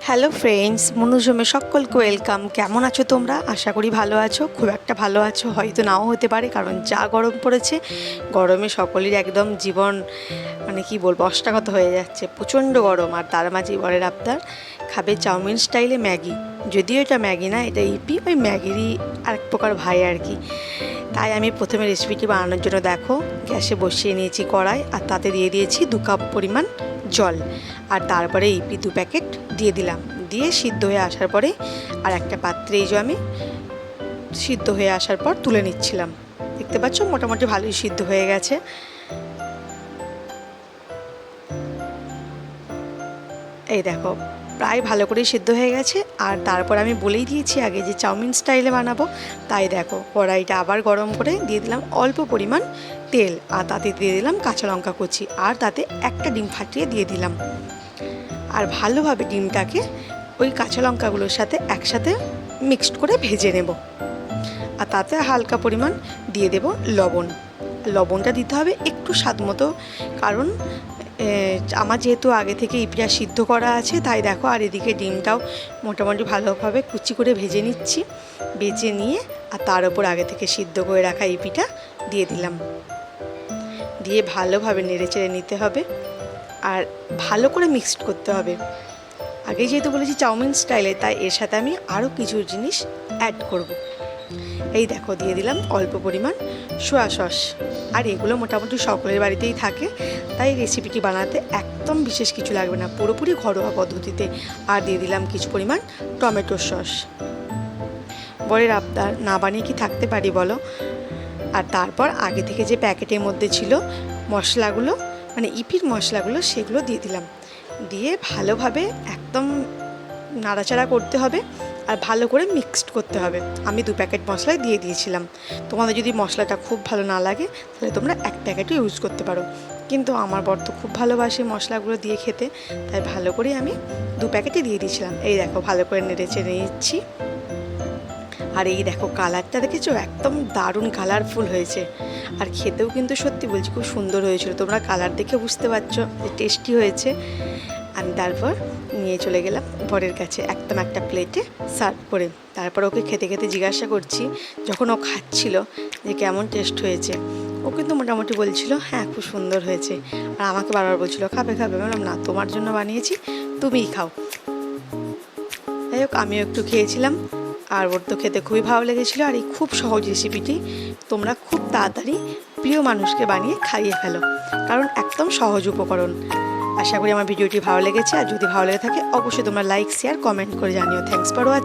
Hello friends মনুজমে সকলকে welcome কেমন আছো তোমরা? আশা করি ভালো আছো। খুব একটা ভালো আছো হয়তো নাও হতে পারে, কারণ যা গরম পড়েছে, গরমে সকলের একদম জীবন মানে কি বলব, অষ্টাগত হয়ে যাচ্ছে। প্রচণ্ড গরম, আর তার মাঝে বরের আবদার, খাবে চাউমিন স্টাইলে ম্যাগি। যদিও এটা ম্যাগি না, এটা ইপি, ওই ম্যাগিরই আরেক প্রকার ভাই আর কি। তাই আমি প্রথমে রেসিপিটি বানানোর জন্য দেখো, গ্যাসে বসিয়ে নিয়েছি কড়াই আর তাতে দিয়ে দিয়েছি দু কাপ পরিমাণ জল। আর তারপরে ইপি দু প্যাকেট দিয়ে দিলাম। দিয়ে সিদ্ধ হয়ে আসার পরে আর একটা পাত্রে এই যে আমি সিদ্ধ হয়ে আসার পর তুলে নিচ্ছিলাম। দেখতে পাচ্ছ? মোটামুটি ভালোই সিদ্ধ হয়ে গেছে। এই দেখো প্রায় ভালো করেই সিদ্ধ হয়ে গেছে। আর তারপর আমি বলেই দিয়েছি আগে যে চাউমিন স্টাইলে বানাবো। তাই দেখো, কড়াইটা আবার গরম করে দিয়ে দিলাম অল্প পরিমাণ তেল। আর তাতে দিয়ে দিলাম কাঁচা লঙ্কা কুচি। আর তাতে একটা ডিম ফাটিয়ে দিয়ে দিলাম। আর ভালোভাবে ডিমটাকে ওই কাঁচা লঙ্কাগুলোর সাথে একসাথে মিক্সড করে ভেজে নেব। আর তাতে হালকা পরিমাণ দিয়ে দেব লবণ। লবণটা দিতে হবে একটু স্বাদ মতো। কারণ আমার যেহেতু আগে থেকে ইপিয়া সিদ্ধ করা আছে, তাই দেখো আর এদিকে ডিমটাও মোটামুটি ভালোভাবে কুচি করে ভেজে নিচ্ছি, ভেজে নিয়ে আর তার ওপর আগে থেকে সিদ্ধ করে রাখা ইপিটা দিয়ে দিলাম। দিয়ে ভালোভাবে নেড়ে চেড়ে নিতে হবে আর ভালো করে মিক্সড করতে হবে। আগে যেহেতু বলেছি চাউমিন স্টাইলে, তাই এর সাথে আমি আরও কিছু জিনিস অ্যাড করব। এই দেখো, দিয়ে দিলাম অল্প পরিমাণ সোয়া সস। আর এগুলো মোটামুটি সকলের বাড়িতেই থাকে। তাই রেসিপিটি বানাতে একদম বিশেষ কিছু লাগবে না। পুরোপুরি ঘরোয়া পদ্ধতিতে। আর দিয়ে দিলাম কিছু পরিমাণ টমেটো সস। বরের আবদার না বানিয়ে কি থাকতে পারি বলো? আর তারপর আগে থেকে যে প্যাকেটের মধ্যে ছিল মশলাগুলো মানে ইপির মশলাগুলো, সেগুলো দিয়ে দিলাম। দিয়ে ভালোভাবে একদম নাড়াচাড়া করতে হবে। আর ভালো করে মিক্সড করতে হবে। আমি দু প্যাকেট মশলাই দিয়ে দিয়েছিলাম। তোমাদের যদি মশলাটা খুব ভালো না লাগে, তাহলে তোমরা এক প্যাকেটও ইউজ করতে পারো। কিন্তু আমার বর তো খুব ভালোবাসে মশলাগুলো দিয়ে খেতে, তাই ভালো করে আমি দু প্যাকেটই দিয়ে দিয়েছিলাম। এই দেখো, ভালো করে নেড়ে চেড়ে নিচ্ছি। আর এই দেখো, কালারটা দেখেছ? একদম দারুণ কালারফুল হয়েছে। আর খেতেও কিন্তু সত্যি বলছি, খুব সুন্দর হয়েছিল। তোমরা কালার দেখে বুঝতে পারছ টেস্টি হয়েছে। আমি তারপর নিয়ে চলে গেলাম বরের কাছে একদম একটা প্লেটে সার্ভ করে। তারপর ওকে খেতে খেতে জিজ্ঞাসা করছি, যখন ও খাচ্ছিল যে কেমন টেস্ট হয়েছে। ও কিন্তু মোটামুটি বলছিল হ্যাঁ খুব সুন্দর হয়েছে। আর আমাকে বারবার বলছিল, খাবে খাবে। বললাম, না, তোমার জন্য বানিয়েছি, তুমিই খাও। যাই হোক, আমিও একটু খেয়েছিলাম, আর ওর তো খেতে খুবই ভালো লেগেছিলো। আর এই খুব সহজ রেসিপিটি তোমরা খুব তাড়াতাড়ি প্রিয় মানুষকে বানিয়ে খাইয়ে ফেলো, কারণ একদম সহজ উপকরণ। আশা করি আমার ভিডিওটি ভালো লেগেছে। আর যদি ভালো লেগে থাকে, অবশ্যই তোমরা লাইক শেয়ার কমেন্ট করে জানিও। Thanks for watch